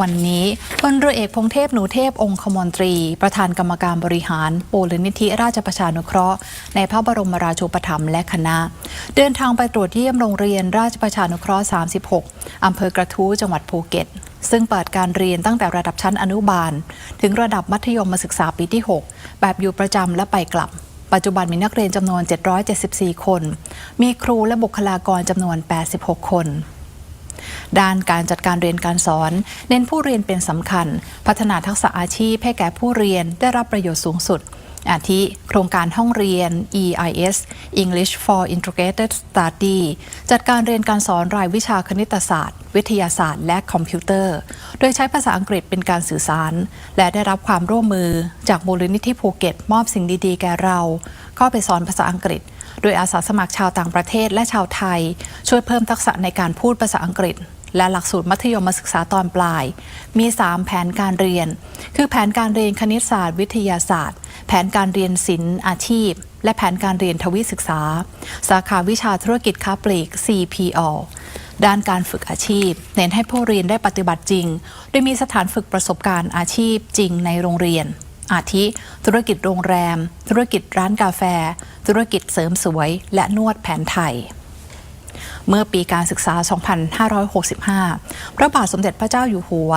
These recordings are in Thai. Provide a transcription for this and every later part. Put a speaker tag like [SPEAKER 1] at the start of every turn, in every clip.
[SPEAKER 1] วันนี้พลเรือเอกพงเทพหนูเทพองคมนตรี ประธานกรรมการบริหารปูลนิธิราชประชานุเคราะห์ ในพระบรมราชูปถัมภ์และคณะ เดินทางไปตรวจเยี่ยมโรงเรียนราชประชานุเคราะห์ 36 อำเภอกระทู้จังหวัดภูเก็ต ซึ่งเปิดการเรียนตั้งแต่ระดับชั้นอนุบาล ถึงระดับมัธยมศึกษาปีที่ 6 แบบอยู่ประจำและไปกลับปัจจุบันมีนักเรียนจำนวน 774 คน มีครูและบุคลากรจำนวน 86 คน ด้านการจัดการเรียนการสอน เน้นผู้เรียนเป็นสำคัญ พัฒนาทักษะอาชีพให้แก่ผู้เรียนได้รับประโยชน์สูงสุด อาทิ โครงการห้องเรียน EIS English for Integrated Study จัดการเรียนการสอนรายวิชาคณิตศาสตร์ วิทยาศาสตร์ และคอมพิวเตอร์ โดยใช้ภาษาอังกฤษเป็นการสื่อสาร และได้รับความร่วมมือจากมูลนิธิภูเก็ต มอบสิ่งดีๆ แก่เรา เข้าไปสอนภาษาอังกฤษโดยอาสาสมัครชาวต่างประเทศและชาวไทย ช่วยเพิ่มทักษะในการพูดภาษาอังกฤษ และหลักสูตรมัธยมศึกษาตอนปลาย มี 3 แผนการเรียน คือแผนการเรียนคณิตศาสตร์วิทยาศาสตร์ แผนการเรียนศิลป์อาชีพ และแผนการเรียนทวิศึกษา สาขาวิชาธุรกิจค้าปลีก CPO ด้านการฝึกอาชีพ เน้นให้ผู้เรียนได้ปฏิบัติจริง โดยมีสถานฝึกประสบการณ์อาชีพจริงในโรงเรียน อาทิ ธุรกิจโรงแรม ธุรกิจร้านกาแฟ ธุรกิจเสริมสวย และนวดแผนไทย เมื่อปีการศึกษา 2565 พระบาทสมเด็จพระเจ้าอยู่หัว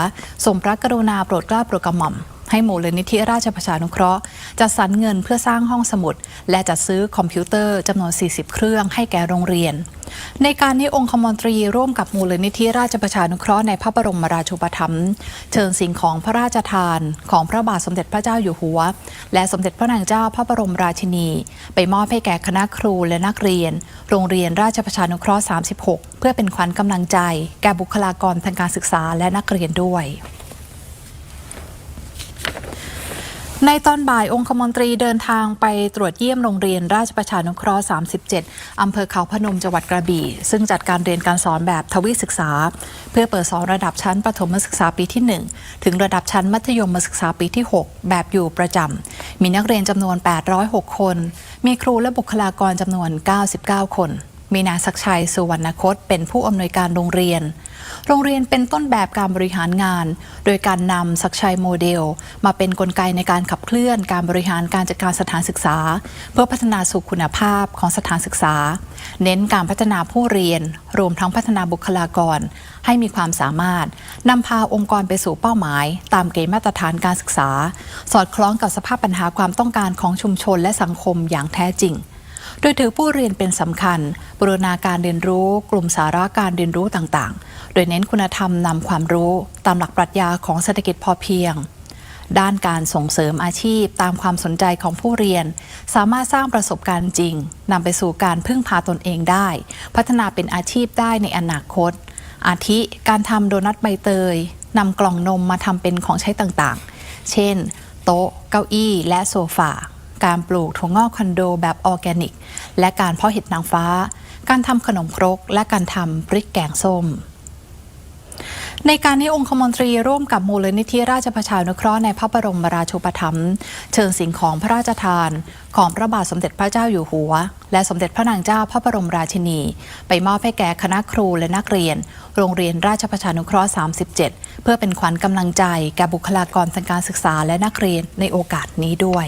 [SPEAKER 1] ทรงพระกรุณาโปรดเกล้าโปรดกระหม่อม ให้มูลนิธิราชประชานุเคราะห์จัดสรรเงินเพื่อสร้างห้องสมุด และจัดซื้อคอมพิวเตอร์จำนวน 40 เครื่องให้แก่โรงเรียน ในการนี้องคมนตรีร่วมกับมูลนิธิราชประชานุเคราะห์ในพระบรมราชูปถัมภ์เชิญสิ่งของพระราชทานของพระบาทสมเด็จพระเจ้าอยู่หัว และสมเด็จพระนางเจ้าพระบรมราชินี ไปมอบให้แก่คณะครูและนักเรียน โรงเรียนราชประชานุเคราะห์ 36 เพื่อเป็นขวัญกำลังใจ แก่บุคลากรทางการศึกษาและนักเรียนด้วย ในตอนบ่ายองคมนตรีเดินทางไปตรวจเยี่ยมโรงเรียนราชประชานุเคราะห์ 37 อำเภอเขาพนมจังหวัดกระบี่ ซึ่งจัดการเรียนการสอนแบบทวิศึกษา เพื่อเปิดสอนระดับชั้นประถมศึกษาปีที่ 1 ถึงระดับชั้นมัธยมศึกษาปีที่ 6 แบบอยู่ประจำ มีนักเรียนจำนวน 806 คน มีครูและบุคลากรจำนวน 99 คน มีนายศักชัยสุวรรณคตเป็นผู้อำนวยการโรงเรียน โรงเรียนเป็นต้นแบบการบริหารงาน โดยการนำศักชัยโมเดล มาเป็นนกลไกในการขับเคลื่อนการบริหารการจัดการสถานศึกษา เพื่อพัฒนาสู่คุณภาพของสถานศึกษา เน้นการพัฒนาผู้เรียน รวมทั้งพัฒนาบุคลากร ให้มีความสามารถนำพาองค์กรไปสู่เป้าหมาย ตามเกณฑ์มาตรฐานการศึกษา สอดคล้องกับสภาพปัญหาความต้องการของชุมชนและสังคมอย่างแท้จริง โดยถือผู้เรียนเป็นสำคัญบรณาการเรียนรู้กลุ่มสาระการเรียนรู้ต่างๆ โดยเน้นคุณธรรมนำความรู้ตามหลักปรัชญาของเศรษฐกิจพอเพียง ด้านการส่งเสริมอาชีพตามความสนใจของผู้เรียน สามารถสร้างประสบการณ์จริงนำไปสู่การพึ่งพาตนเองได้ พัฒนาเป็นอาชีพได้ในอนาคต อาทิการทำโดนัทใบเตยนำกล่องนมมาทำเป็นของใช้ต่างๆ เช่น โต๊ะ เก้าอี้ และโซฟา การปลูกถั่วงอกคอนโดแบบออร์แกนิก และการเพาะเห็ดนางฟ้า การทำขนมครก และการทำพริกแกงส้มในการนี้องคมนตรีร่วมกับมูลนิธิราชประชานุเคราะห์ในพระบรมราชูปถัมภ์เชิญสิ่งของพระราชทาน ของพระบาทสมเด็จพระเจ้าอยู่หัว และสมเด็จพระนางเจ้าพระบรมราชินี ไปมอบให้แก่คณะครูและนักเรียน โรงเรียนราชประชานุเคราะห์ 37 เพื่อเป็นขวัญกำลังใจแก่บุคลากรทางการศึกษาและนักเรียนในโอกาสนี้ด้วย